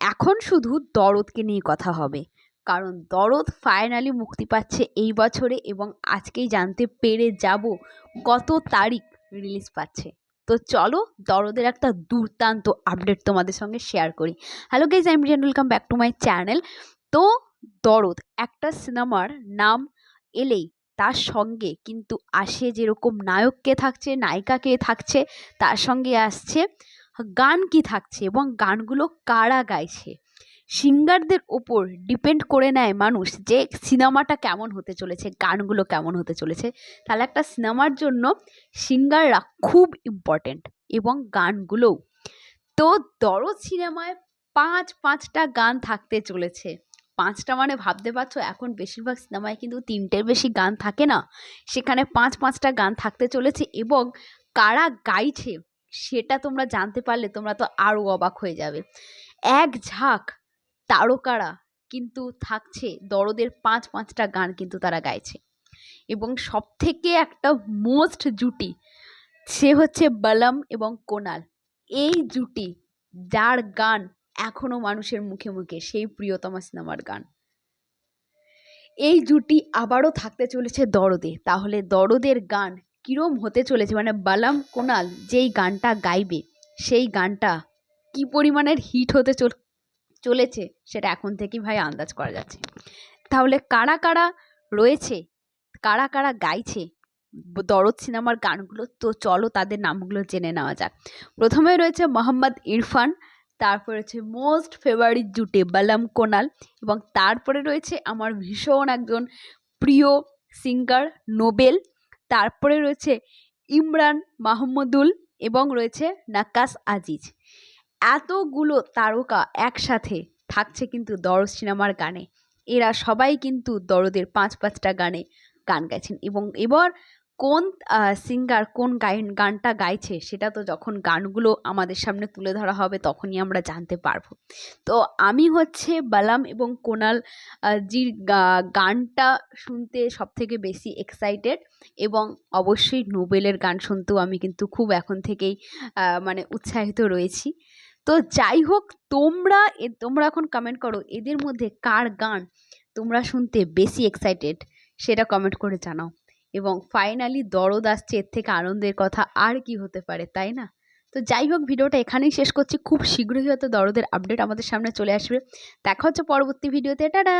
এখন শুধু দরদকে নিয়ে কথা হবে। কারণ দরদ ফাইনালি মুক্তি পাচ্ছে এই বছরে এবং আজকেই জানতে পেরে যাব কত তারিখ রিলিজ পাচ্ছে। তো চলো দরদের একটা দুর্দান্ত আপডেট তোমাদের সঙ্গে শেয়ার করি। Hello guys I am Riyan welcome back to my channel তো দরদ একটা সিনেমার নাম এলেই তার সঙ্গে কিন্তু আসে যেরকম নায়ককে থাকছে, নায়িকাকে থাকছে, তার সঙ্গে আসছে গান কি থাকছে এবং গানগুলো কারা গাইছে? সিঙ্গারদের ওপর ডিপেন্ড করে নেয় মানুষ যে সিনেমাটা কেমন হতে চলেছে, গানগুলো কেমন হতে চলেছে। তাহলে একটা সিনেমার জন্য সিঙ্গাররা খুব ইম্পর্ট্যান্ট এবং গানগুলোও তো দরদ সিনেমায় পাঁচ, পাঁচটা গান থাকতে চলেছে। পাঁচটা মানে ভাবতে পারছ, এখন বেশিরভাগ সিনেমায় কিন্তু তিনটের বেশি গান থাকে না। সেখানে পাঁচ, পাঁচটা গান থাকতে চলেছে এবং কারা গাইছে সেটা তোমরা জানতে পারলে তোমরা তো আরও অবাক হয়ে যাবে। এক ঝাঁক তারকারা কিন্তু থাকছে, দরদের পাঁচ পাঁচটা গান কিন্তু তারা গাইছে। এবং সব থেকে একটা মোস্ট জুটি সে হচ্ছে বলম এবং কোনাল। এই জুটি যার গান এখনও মানুষের মুখে মুখে, সেই প্রিয়তমা সিনেমার গান। এই জুটি আবারও থাকতে চলেছে দরদে। তাহলে দরদের গান কীরম হতে চলেছে? মানে বালাম কোনাল যেই গানটা গাইবে, সেই গানটা কী পরিমাণের হিট হতে চল, চলেছে সেটা এখন থেকেই ভাই আন্দাজ করা যাচ্ছে। তাহলে কারা কারা রয়েছে, কারা কারা গাইছে, দরদ সিনেমার গানগুলো তো চলো তাদের নামগুলো জেনে নেওয়া যাক। প্রথমে রয়েছে মোহাম্মদ ইরফান, তারপরে রয়েছে মোস্ট ফেভারিট জুটে বালাম কোনাল এবং তারপরে রয়েছে আমার ভীষণ একজন প্রিয় সিঙ্গার নোবেল তারপরে রয়েছে ইমরান মাহমুদুল এবং রয়েছে নাকাস আজিজ। এতগুলো তারকা একসাথে থাকছে কিন্তু দরদ সিনেমার গানে। এরা সবাই কিন্তু দরদের পাঁচ পাঁচটা গানে গান গাইছেন এবং এবার কোন সিঙ্গার কোন গায়ন গানটা গাইছে সেটা তো যখন গানগুলো আমাদের সামনে তুলে ধরা হবে তখনই আমরা জানতে পারব। তো আমি হচ্ছে বালাম এবং কোনাল জির গানটা শুনতে সব থেকে বেশি এক্সাইটেড এবং অবশ্যই নোবেলের গান শুনতেও আমি কিন্তু খুব এখন থেকেই মানে উৎসাহিত রয়েছি। তো যাই হোক, তোমরা এ, তোমরা এখন কমেন্ট করো এদের মধ্যে কার গান তোমরা শুনতে বেশি এক্সাইটেড সেটা কমেন্ট করে জানাও। এবং ফাইনালি দরদ আসছে, এর থেকে আনন্দের কথা আর কি হতে পারে, তাই না? তো যাই হোক, ভিডিওটা এখানেই শেষ করছি। খুব শীঘ্রই হয়তো দরদের আপডেট আমাদের সামনে চলে আসবে। দেখা হচ্ছে পরবর্তী ভিডিওতে। টাটা!